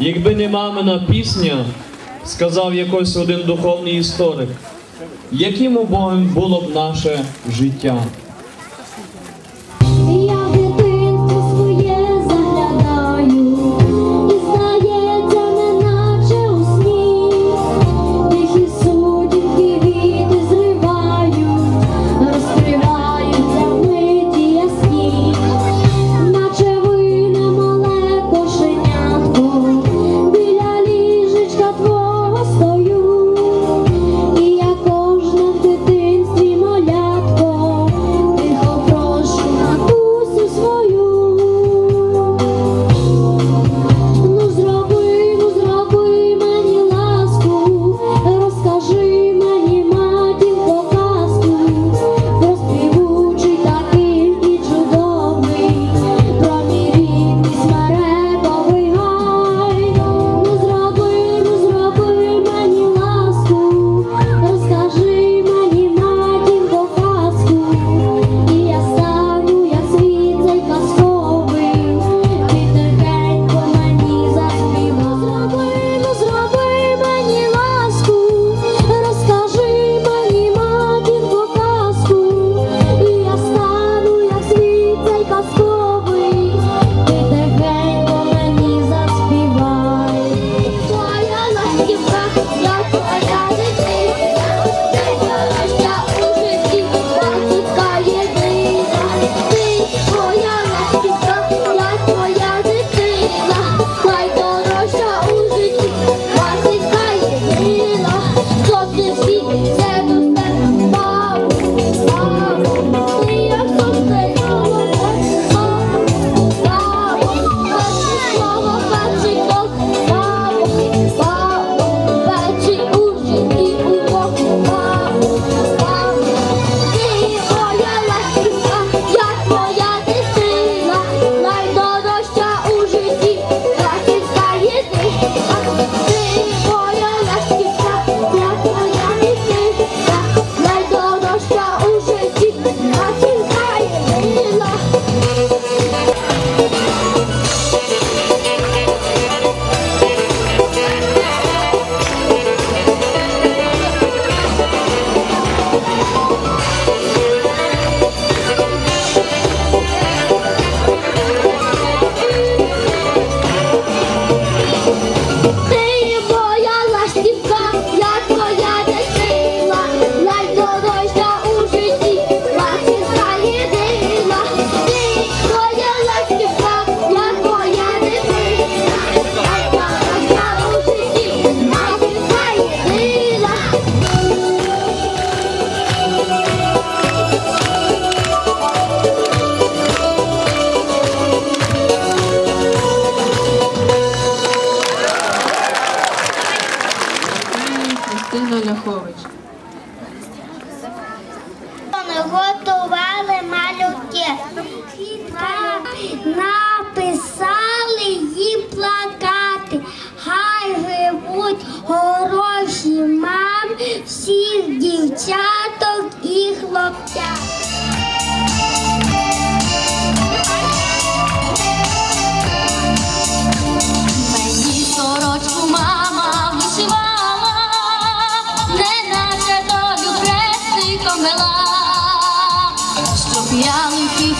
Якби не мамина пісня, сказав якось один духовний історик, яким у Богом було б наше життя. готували малюки. Написали їм плакати, хай живуть хороші мам, всіх дівчаток і хлопця. Copiar um que